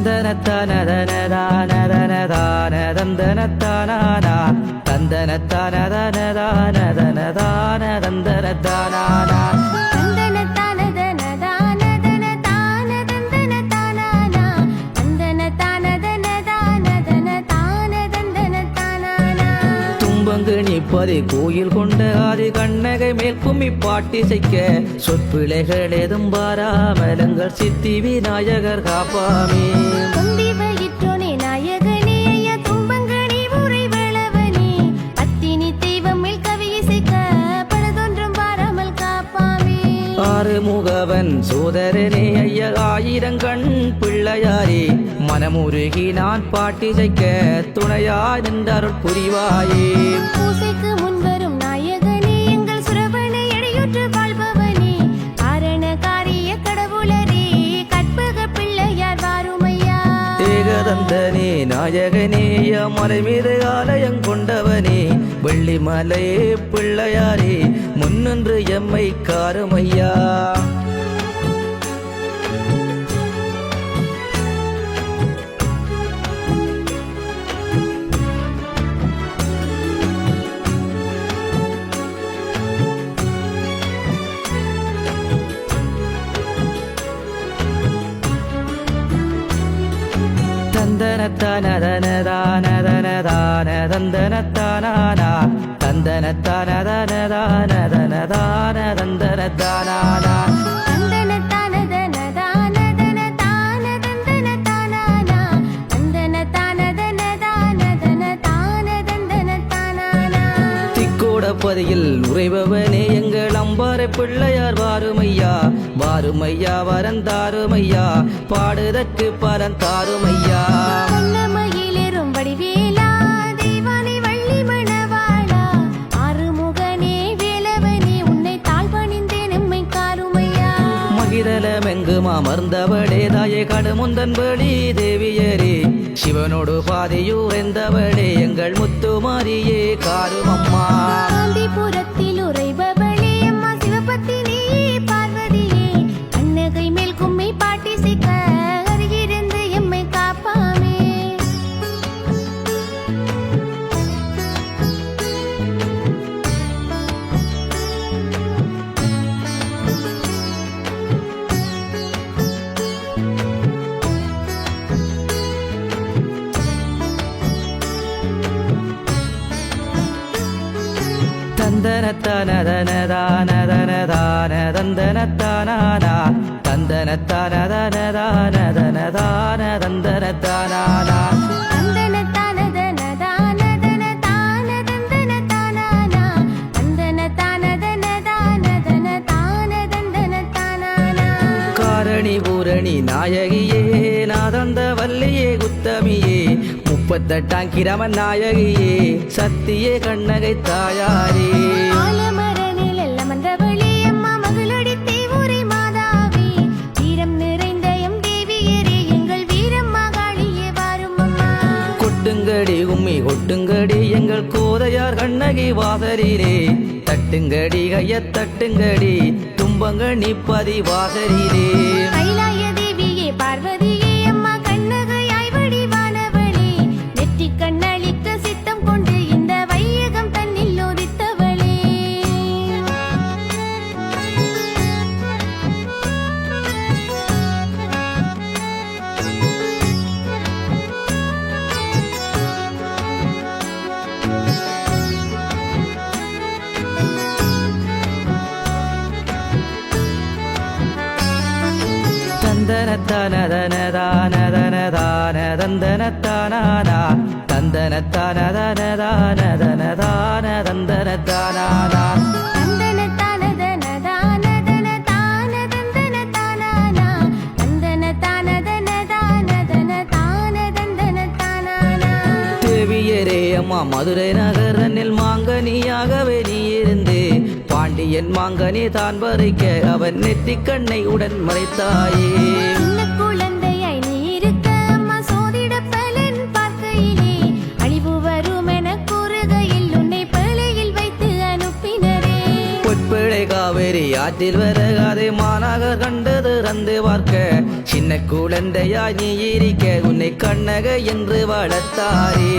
தந்தனத்தானதனதானதனதானதந்தனத்தானானா தந்தனத்தானதனதானதனதானதந்தனத்தானானா நிற்பது கோயில் கொண்ட ஆதி கண்ணகை மேல் கும்மி பாட்டிசைக்க சொற்பிழைகள் எதும் பாராமலங்கள் சித்தி விநாயகர் காப்பாமே. ஆறு முகவன் சோதரனே ஐய ஆயிரங்கண் பிள்ளையாரே மனமுருகி நான் பாட்டிசைக்க துணையாய் நின்றருள் புரிவாயே. பூசைக்கு முன்வரும் நாயகனே எங்கள் சுரவனை எடையுற்று வாழ்பவனே. காரண காரிய கடவுளரே கற்பக பிள்ளையார் வாருமையா. ஏகதந்தனே நாயகனே மலை மீது ஆலயம் கொண்டவனே. வெள்ளிமலையே பிள்ளையாரே முன்னின்று எம்மை காருமையா. தந்தனத்தனதனதானதனதான தந்தனத்தானா பதியில் உறைபவனே எங்கள் அம்பாறை பிள்ளையார் வாருமையா வாருமையா வரந்தாருமையா பாடுதற்கு பரந்தாருமையா. கண்ணமயிலிரும் வடிவேலா மகிதலமெங்கும் அமர்ந்தவளே தாயே கடுமுந்தன்படி தேவியரே. சிவனோடு பாதையூர் பாதையூரெந்தவளே எங்கள் முத்துமாரியே காருமம்மா. அம்மா தந்தன தானானா காரணி பூரணி நாயகியே முப்பத்தெட்டாம் கிரமன் நாயகியே சத்தியே கண்ணகை தாயாரே. கொட்டுங்கடி உம்மி கொட்டுங்கடி எங்கள் கோதையார் கண்ணகி வாசரிலே தட்டுங்கடி கைய தட்டுங்கடி தும்பங்கணி பதி வாசரிலே தானானா தேவியரே அம்மா மதுரை நகரனில் மாங்கனியாகவே நீ இருந்து. பாண்டியன் மாங்கனி தான் பறிக்க அவன் நெத்தி கண்ணை உடன் மறைத்தாயே. கூறுகையில் ஆற்றில் வரகாதே மாநகர் கண்டது ரந்து பார்க்க. சின்ன குழந்தையாய் நீ இருக்க உன்னை கண்ணக என்று வளர்த்தாரே.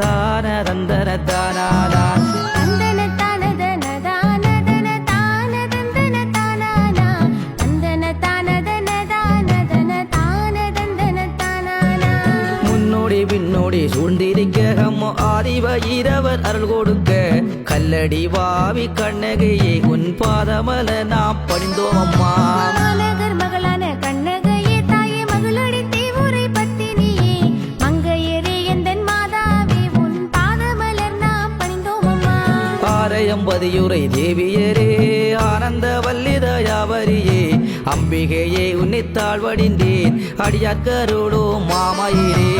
தானதந்தன தானானா முன்னோடி பின்னோடி சூழ்ந்திருக்க ஹம்மோ ஆதிவ இரவர் அருள் கொடுக்க கல்லடி வாவி கண்ணகையே உன் பாதமல நாம் பணிந்தோம் அம்மா. ஆரையம்பதியுரை தேவியரே ஆனந்த வல்லிதயாவரியே அம்பிகையே உன்னித்தாழ்வடிந்தேன் அடியாக்கருளோ மாமயிரே